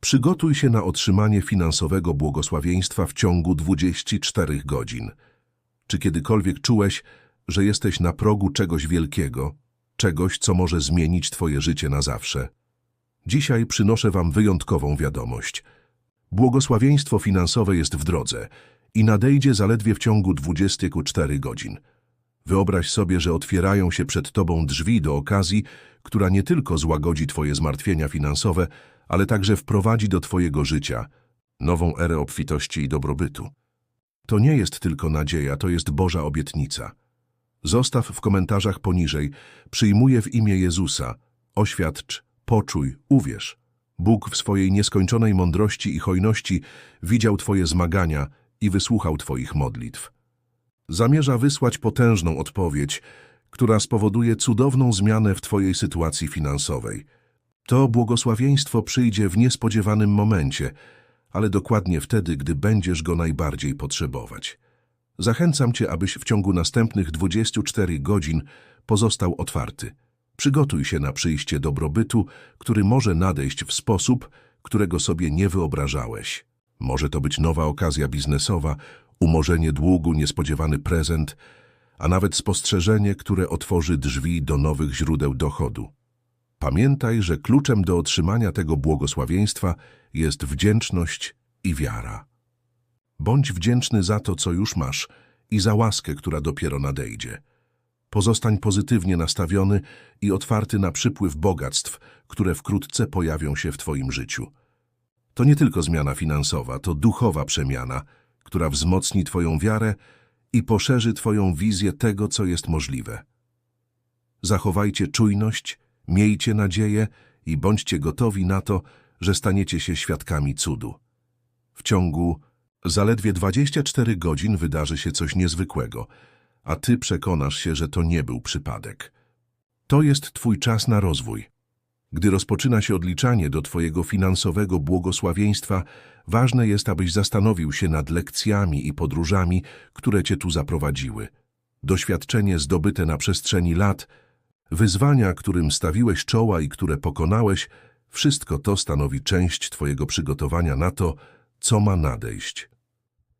Przygotuj się na otrzymanie finansowego błogosławieństwa w ciągu 24 godzin. Czy kiedykolwiek czułeś, że jesteś na progu czegoś wielkiego, czegoś, co może zmienić Twoje życie na zawsze? Dzisiaj przynoszę Wam wyjątkową wiadomość. Błogosławieństwo finansowe jest w drodze i nadejdzie zaledwie w ciągu 24 godzin. Wyobraź sobie, że otwierają się przed Tobą drzwi do okazji, która nie tylko złagodzi Twoje zmartwienia finansowe, ale także wprowadzi do Twojego życia nową erę obfitości i dobrobytu. To nie jest tylko nadzieja, to jest Boża obietnica. Zostaw w komentarzach poniżej, przyjmuję w imię Jezusa, oświadcz, poczuj, uwierz. Bóg w swojej nieskończonej mądrości i hojności widział Twoje zmagania i wysłuchał Twoich modlitw. Zamierza wysłać potężną odpowiedź, która spowoduje cudowną zmianę w Twojej sytuacji finansowej. To błogosławieństwo przyjdzie w niespodziewanym momencie, ale dokładnie wtedy, gdy będziesz go najbardziej potrzebować. Zachęcam Cię, abyś w ciągu następnych 24 godzin pozostał otwarty. Przygotuj się na przyjście dobrobytu, który może nadejść w sposób, którego sobie nie wyobrażałeś. Może to być nowa okazja biznesowa, umorzenie długu, niespodziewany prezent, a nawet spostrzeżenie, które otworzy drzwi do nowych źródeł dochodu. Pamiętaj, że kluczem do otrzymania tego błogosławieństwa jest wdzięczność i wiara. Bądź wdzięczny za to, co już masz i za łaskę, która dopiero nadejdzie. Pozostań pozytywnie nastawiony i otwarty na przypływ bogactw, które wkrótce pojawią się w Twoim życiu. To nie tylko zmiana finansowa, to duchowa przemiana, która wzmocni Twoją wiarę i poszerzy Twoją wizję tego, co jest możliwe. Zachowajcie czujność, miejcie nadzieję i bądźcie gotowi na to, że staniecie się świadkami cudu. W ciągu zaledwie 24 godzin wydarzy się coś niezwykłego, a Ty przekonasz się, że to nie był przypadek. To jest Twój czas na rozwój. Gdy rozpoczyna się odliczanie do Twojego finansowego błogosławieństwa, ważne jest, abyś zastanowił się nad lekcjami i podróżami, które Cię tu zaprowadziły. Doświadczenie zdobyte na przestrzeni lat, wyzwania, którym stawiłeś czoła i które pokonałeś, wszystko to stanowi część Twojego przygotowania na to, co ma nadejść.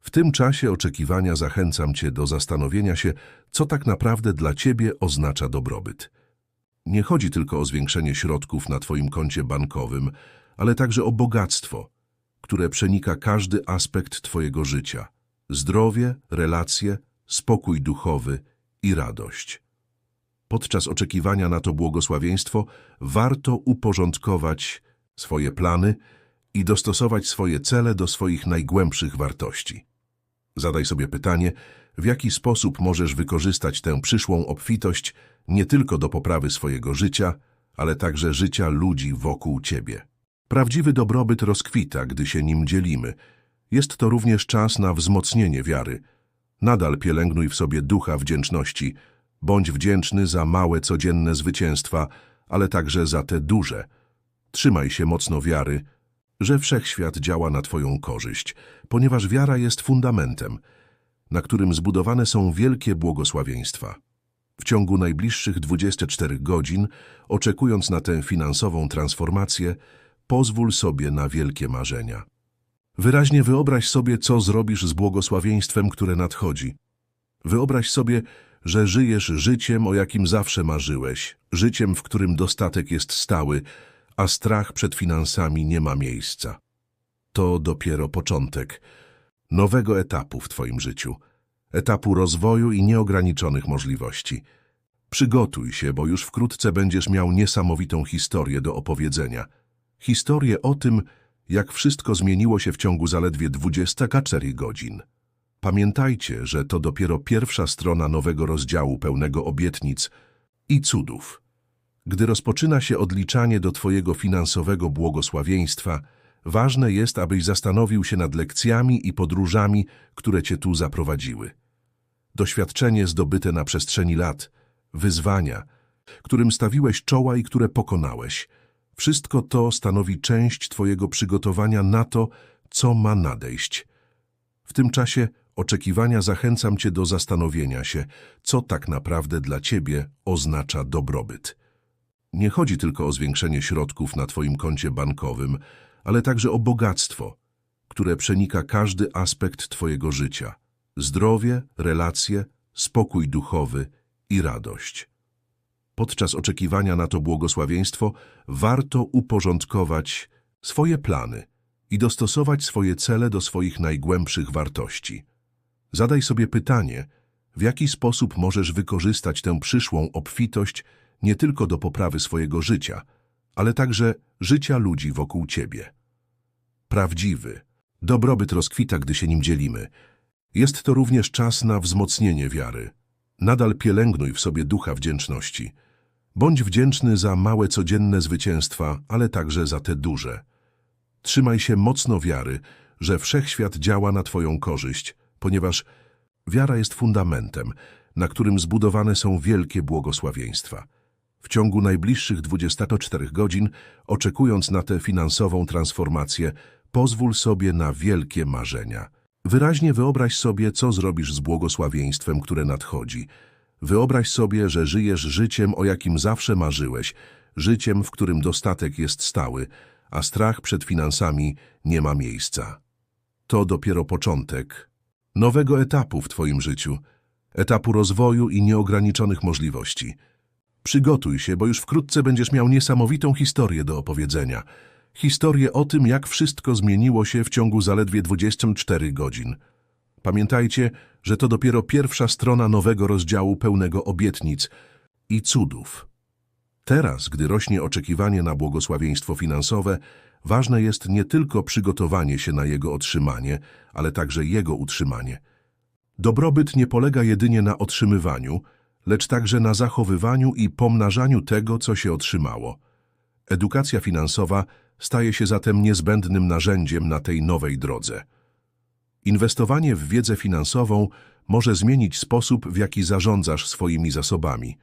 W tym czasie oczekiwania zachęcam Cię do zastanowienia się, co tak naprawdę dla Ciebie oznacza dobrobyt. Nie chodzi tylko o zwiększenie środków na Twoim koncie bankowym, ale także o bogactwo, które przenika każdy aspekt Twojego życia. Zdrowie, relacje, spokój duchowy i radość. Podczas oczekiwania na to błogosławieństwo warto uporządkować swoje plany i dostosować swoje cele do swoich najgłębszych wartości. Zadaj sobie pytanie, w jaki sposób możesz wykorzystać tę przyszłą obfitość nie tylko do poprawy swojego życia, ale także życia ludzi wokół Ciebie. Prawdziwy dobrobyt rozkwita, gdy się nim dzielimy. Jest to również czas na wzmocnienie wiary. Nadal pielęgnuj w sobie ducha wdzięczności. Bądź wdzięczny za małe codzienne zwycięstwa, ale także za te duże. Trzymaj się mocno wiary, że wszechświat działa na Twoją korzyść, ponieważ wiara jest fundamentem, na którym zbudowane są wielkie błogosławieństwa. W ciągu najbliższych 24 godzin, oczekując na tę finansową transformację, pozwól sobie na wielkie marzenia. Wyraźnie wyobraź sobie, co zrobisz z błogosławieństwem, które nadchodzi. Wyobraź sobie, że żyjesz życiem, o jakim zawsze marzyłeś, życiem, w którym dostatek jest stały, a strach przed finansami nie ma miejsca. To dopiero początek nowego etapu w Twoim życiu, etapu rozwoju i nieograniczonych możliwości. Przygotuj się, bo już wkrótce będziesz miał niesamowitą historię do opowiedzenia. Historię o tym, jak wszystko zmieniło się w ciągu zaledwie 24 godzin. Pamiętajcie, że to dopiero pierwsza strona nowego rozdziału pełnego obietnic i cudów. Gdy rozpoczyna się odliczanie do Twojego finansowego błogosławieństwa, ważne jest, abyś zastanowił się nad lekcjami i podróżami, które Cię tu zaprowadziły. Doświadczenie zdobyte na przestrzeni lat, wyzwania, którym stawiłeś czoła i które pokonałeś. Wszystko to stanowi część Twojego przygotowania na to, co ma nadejść. W tym czasie oczekiwania zachęcam Cię do zastanowienia się, co tak naprawdę dla Ciebie oznacza dobrobyt. Nie chodzi tylko o zwiększenie środków na Twoim koncie bankowym, ale także o bogactwo, które przenika każdy aspekt Twojego życia. Zdrowie, relacje, spokój duchowy i radość. Podczas oczekiwania na to błogosławieństwo warto uporządkować swoje plany i dostosować swoje cele do swoich najgłębszych wartości. Zadaj sobie pytanie, w jaki sposób możesz wykorzystać tę przyszłą obfitość nie tylko do poprawy swojego życia, ale także życia ludzi wokół Ciebie. Prawdziwy, dobrobyt rozkwita, gdy się nim dzielimy. Jest to również czas na wzmocnienie wiary. Nadal pielęgnuj w sobie ducha wdzięczności. Bądź wdzięczny za małe codzienne zwycięstwa, ale także za te duże. Trzymaj się mocno wiary, że wszechświat działa na Twoją korzyść, ponieważ wiara jest fundamentem, na którym zbudowane są wielkie błogosławieństwa. W ciągu najbliższych 24 godzin, oczekując na tę finansową transformację, pozwól sobie na wielkie marzenia. Wyraźnie wyobraź sobie, co zrobisz z błogosławieństwem, które nadchodzi. Wyobraź sobie, że żyjesz życiem, o jakim zawsze marzyłeś, życiem, w którym dostatek jest stały, a strach przed finansami nie ma miejsca. To dopiero początek nowego etapu w Twoim życiu, etapu rozwoju i nieograniczonych możliwości. Przygotuj się, bo już wkrótce będziesz miał niesamowitą historię do opowiedzenia. Historię o tym, jak wszystko zmieniło się w ciągu zaledwie 24 godzin. Pamiętajcie, że to dopiero pierwsza strona nowego rozdziału pełnego obietnic i cudów. Teraz, gdy rośnie oczekiwanie na błogosławieństwo finansowe, ważne jest nie tylko przygotowanie się na jego otrzymanie, ale także jego utrzymanie. Dobrobyt nie polega jedynie na otrzymywaniu, lecz także na zachowywaniu i pomnażaniu tego, co się otrzymało. Edukacja finansowa staje się zatem niezbędnym narzędziem na tej nowej drodze. Inwestowanie w wiedzę finansową może zmienić sposób, w jaki zarządzasz swoimi zasobami.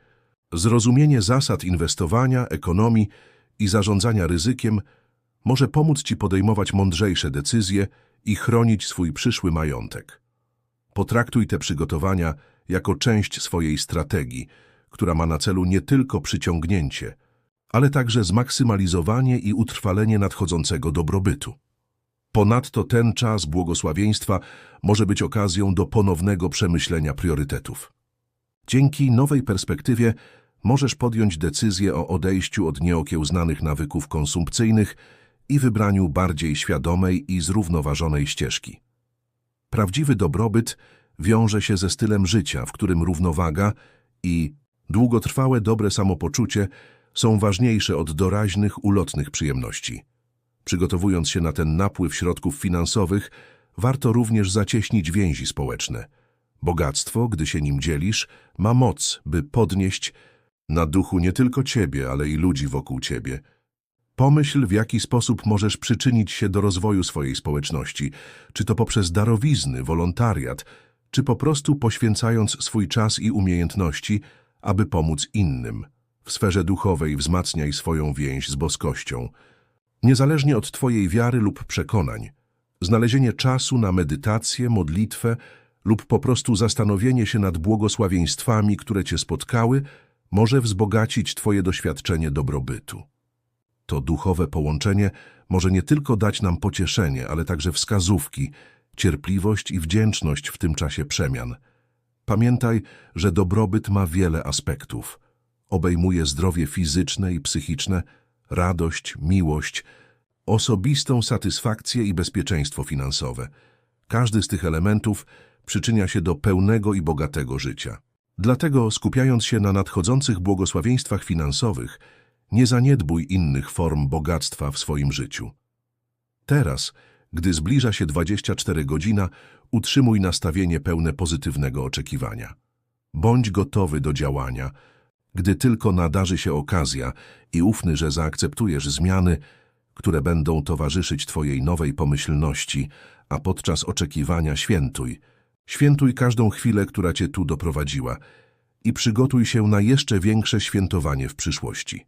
Zrozumienie zasad inwestowania, ekonomii i zarządzania ryzykiem może pomóc Ci podejmować mądrzejsze decyzje i chronić swój przyszły majątek. Potraktuj te przygotowania jako część swojej strategii, która ma na celu nie tylko przyciągnięcie, ale także zmaksymalizowanie i utrwalenie nadchodzącego dobrobytu. Ponadto ten czas błogosławieństwa może być okazją do ponownego przemyślenia priorytetów. Dzięki nowej perspektywie możesz podjąć decyzję o odejściu od nieokiełznanych nawyków konsumpcyjnych i wybraniu bardziej świadomej i zrównoważonej ścieżki. Prawdziwy dobrobyt wiąże się ze stylem życia, w którym równowaga i długotrwałe dobre samopoczucie są ważniejsze od doraźnych, ulotnych przyjemności. Przygotowując się na ten napływ środków finansowych, warto również zacieśnić więzi społeczne. Bogactwo, gdy się nim dzielisz, ma moc, by podnieść na duchu nie tylko ciebie, ale i ludzi wokół ciebie. Pomyśl, w jaki sposób możesz przyczynić się do rozwoju swojej społeczności, czy to poprzez darowizny, wolontariat, czy po prostu poświęcając swój czas i umiejętności, aby pomóc innym. W sferze duchowej wzmacniaj swoją więź z boskością. Niezależnie od Twojej wiary lub przekonań, znalezienie czasu na medytację, modlitwę lub po prostu zastanowienie się nad błogosławieństwami, które Cię spotkały, może wzbogacić Twoje doświadczenie dobrobytu. To duchowe połączenie może nie tylko dać nam pocieszenie, ale także wskazówki, cierpliwość i wdzięczność w tym czasie przemian. Pamiętaj, że dobrobyt ma wiele aspektów. Obejmuje zdrowie fizyczne i psychiczne, radość, miłość, osobistą satysfakcję i bezpieczeństwo finansowe. Każdy z tych elementów przyczynia się do pełnego i bogatego życia. Dlatego, skupiając się na nadchodzących błogosławieństwach finansowych, nie zaniedbuj innych form bogactwa w swoim życiu. Teraz, gdy zbliża się 24 godzina, utrzymuj nastawienie pełne pozytywnego oczekiwania. Bądź gotowy do działania, gdy tylko nadarzy się okazja i ufny, że zaakceptujesz zmiany, które będą towarzyszyć Twojej nowej pomyślności, a podczas oczekiwania świętuj. Świętuj każdą chwilę, która Cię tu doprowadziła i przygotuj się na jeszcze większe świętowanie w przyszłości.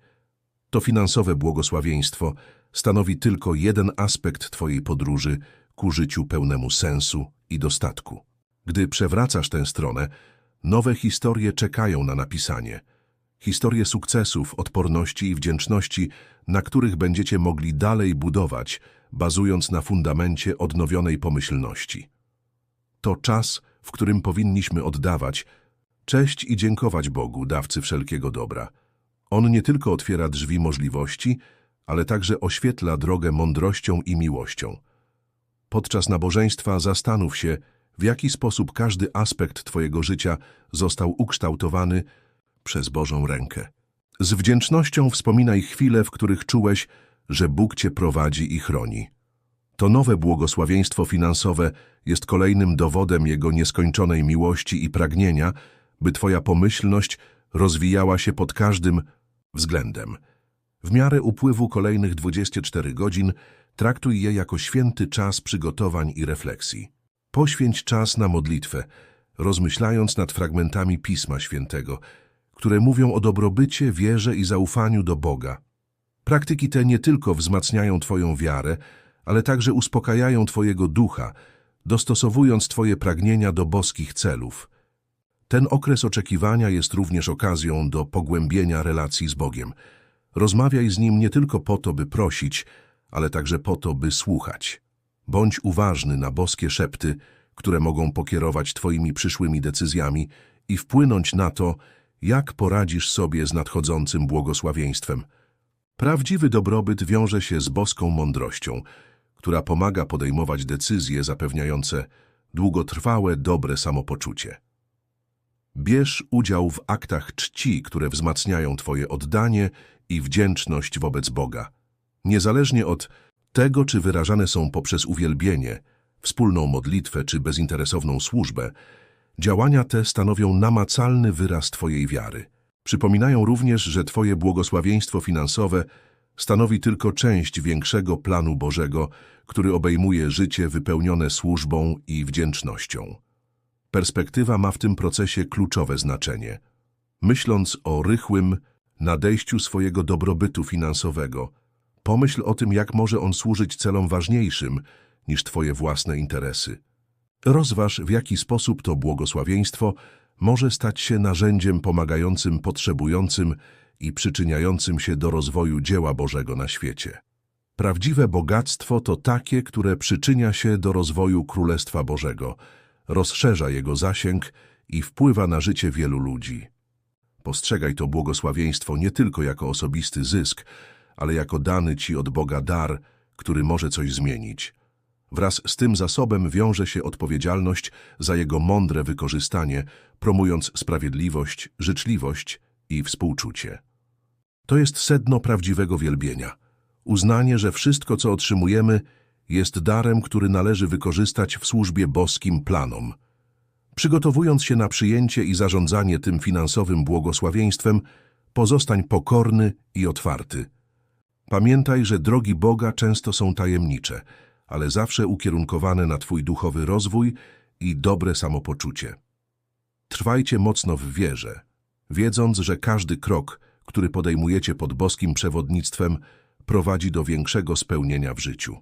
To finansowe błogosławieństwo stanowi tylko jeden aspekt Twojej podróży ku życiu pełnemu sensu i dostatku. Gdy przewracasz tę stronę, nowe historie czekają na napisanie. Historie sukcesów, odporności i wdzięczności, na których będziecie mogli dalej budować, bazując na fundamencie odnowionej pomyślności. To czas, w którym powinniśmy oddawać cześć i dziękować Bogu, dawcy wszelkiego dobra. On nie tylko otwiera drzwi możliwości, ale także oświetla drogę mądrością i miłością. Podczas nabożeństwa zastanów się, w jaki sposób każdy aspekt Twojego życia został ukształtowany przez Bożą rękę. Z wdzięcznością wspominaj chwile, w których czułeś, że Bóg Cię prowadzi i chroni. To nowe błogosławieństwo finansowe jest kolejnym dowodem Jego nieskończonej miłości i pragnienia, by Twoja pomyślność rozwijała się pod każdym względem. W miarę upływu kolejnych 24 godzin traktuj je jako święty czas przygotowań i refleksji. Poświęć czas na modlitwę, rozmyślając nad fragmentami Pisma Świętego, które mówią o dobrobycie, wierze i zaufaniu do Boga. Praktyki te nie tylko wzmacniają Twoją wiarę, ale także uspokajają Twojego ducha, dostosowując Twoje pragnienia do boskich celów. Ten okres oczekiwania jest również okazją do pogłębienia relacji z Bogiem. Rozmawiaj z Nim nie tylko po to, by prosić, ale także po to, by słuchać. Bądź uważny na boskie szepty, które mogą pokierować Twoimi przyszłymi decyzjami i wpłynąć na to, jak poradzisz sobie z nadchodzącym błogosławieństwem. Prawdziwy dobrobyt wiąże się z boską mądrością, która pomaga podejmować decyzje zapewniające długotrwałe, dobre samopoczucie. Bierz udział w aktach czci, które wzmacniają Twoje oddanie i wdzięczność wobec Boga. Niezależnie od tego, czy wyrażane są poprzez uwielbienie, wspólną modlitwę czy bezinteresowną służbę, działania te stanowią namacalny wyraz Twojej wiary. Przypominają również, że Twoje błogosławieństwo finansowe stanowi tylko część większego planu Bożego, który obejmuje życie wypełnione służbą i wdzięcznością. Perspektywa ma w tym procesie kluczowe znaczenie. Myśląc o rychłym nadejściu swojego dobrobytu finansowego, pomyśl o tym, jak może on służyć celom ważniejszym niż Twoje własne interesy. Rozważ, w jaki sposób to błogosławieństwo może stać się narzędziem pomagającym potrzebującym i przyczyniającym się do rozwoju dzieła Bożego na świecie. Prawdziwe bogactwo to takie, które przyczynia się do rozwoju Królestwa Bożego, rozszerza jego zasięg i wpływa na życie wielu ludzi. Postrzegaj to błogosławieństwo nie tylko jako osobisty zysk, ale jako dany ci od Boga dar, który może coś zmienić. Wraz z tym zasobem wiąże się odpowiedzialność za jego mądre wykorzystanie, promując sprawiedliwość, życzliwość i współczucie. To jest sedno prawdziwego wielbienia. Uznanie, że wszystko, co otrzymujemy, jest darem, który należy wykorzystać w służbie boskim planom. Przygotowując się na przyjęcie i zarządzanie tym finansowym błogosławieństwem, pozostań pokorny i otwarty. Pamiętaj, że drogi Boga często są tajemnicze, ale zawsze ukierunkowane na Twój duchowy rozwój i dobre samopoczucie. Trwajcie mocno w wierze, wiedząc, że każdy krok, który podejmujecie pod boskim przewodnictwem, prowadzi do większego spełnienia w życiu.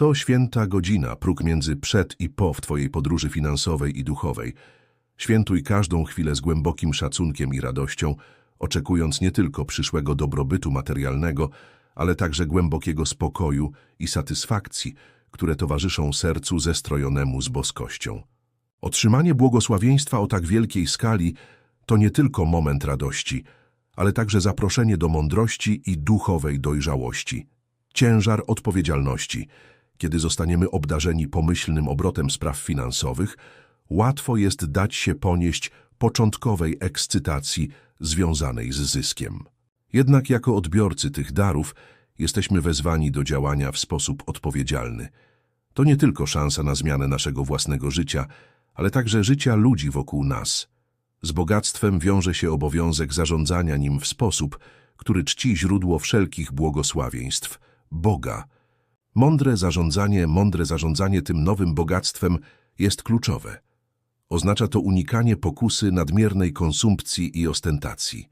To święta godzina, próg między przed i po w Twojej podróży finansowej i duchowej. Świętuj każdą chwilę z głębokim szacunkiem i radością, oczekując nie tylko przyszłego dobrobytu materialnego, ale także głębokiego spokoju i satysfakcji, które towarzyszą sercu zestrojonemu z boskością. Otrzymanie błogosławieństwa o tak wielkiej skali to nie tylko moment radości, ale także zaproszenie do mądrości i duchowej dojrzałości. Ciężar odpowiedzialności. Kiedy zostaniemy obdarzeni pomyślnym obrotem spraw finansowych, łatwo jest dać się ponieść początkowej ekscytacji związanej z zyskiem. Jednak jako odbiorcy tych darów jesteśmy wezwani do działania w sposób odpowiedzialny. To nie tylko szansa na zmianę naszego własnego życia, ale także życia ludzi wokół nas. Z bogactwem wiąże się obowiązek zarządzania nim w sposób, który czci źródło wszelkich błogosławieństw Boga. Mądre zarządzanie, mądre zarządzanie tym nowym bogactwem jest kluczowe. Oznacza to unikanie pokusy nadmiernej konsumpcji i ostentacji.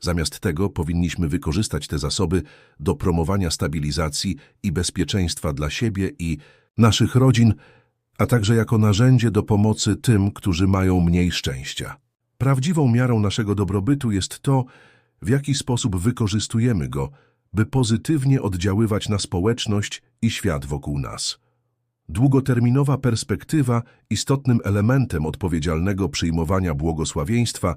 Zamiast tego powinniśmy wykorzystać te zasoby do promowania stabilizacji i bezpieczeństwa dla siebie i naszych rodzin, a także jako narzędzie do pomocy tym, którzy mają mniej szczęścia. Prawdziwą miarą naszego dobrobytu jest to, w jaki sposób wykorzystujemy go, by pozytywnie oddziaływać na społeczność i świat wokół nas. Długoterminowa perspektywa, istotnym elementem odpowiedzialnego przyjmowania błogosławieństwa,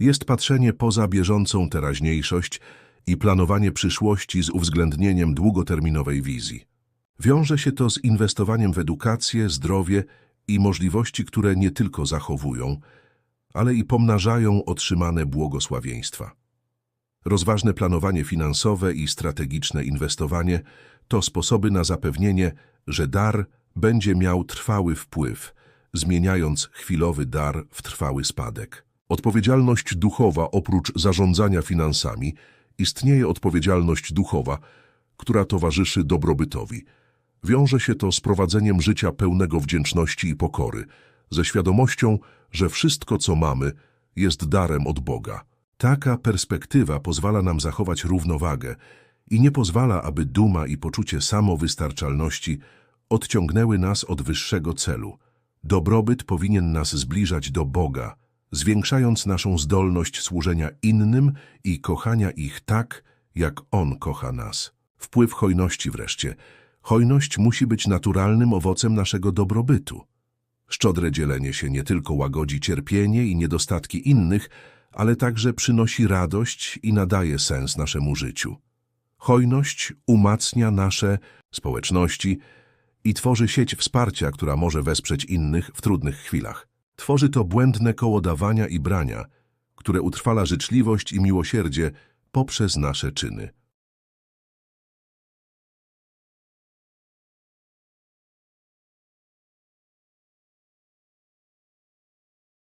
jest patrzenie poza bieżącą teraźniejszość i planowanie przyszłości z uwzględnieniem długoterminowej wizji. Wiąże się to z inwestowaniem w edukację, zdrowie i możliwości, które nie tylko zachowują, ale i pomnażają otrzymane błogosławieństwa. Rozważne planowanie finansowe i strategiczne inwestowanie to sposoby na zapewnienie, że dar będzie miał trwały wpływ, zmieniając chwilowy dar w trwały spadek. Odpowiedzialność duchowa oprócz zarządzania finansami istnieje odpowiedzialność duchowa, która towarzyszy dobrobytowi. Wiąże się to z prowadzeniem życia pełnego wdzięczności i pokory, ze świadomością, że wszystko, co mamy, jest darem od Boga. Taka perspektywa pozwala nam zachować równowagę i nie pozwala, aby duma i poczucie samowystarczalności odciągnęły nas od wyższego celu. Dobrobyt powinien nas zbliżać do Boga, zwiększając naszą zdolność służenia innym i kochania ich tak, jak On kocha nas. Wpływ hojności wreszcie. Hojność musi być naturalnym owocem naszego dobrobytu. Szczodre dzielenie się nie tylko łagodzi cierpienie i niedostatki innych, ale także przynosi radość i nadaje sens naszemu życiu. Hojność umacnia nasze społeczności i tworzy sieć wsparcia, która może wesprzeć innych w trudnych chwilach. Tworzy to błędne koło dawania i brania, które utrwala życzliwość i miłosierdzie poprzez nasze czyny.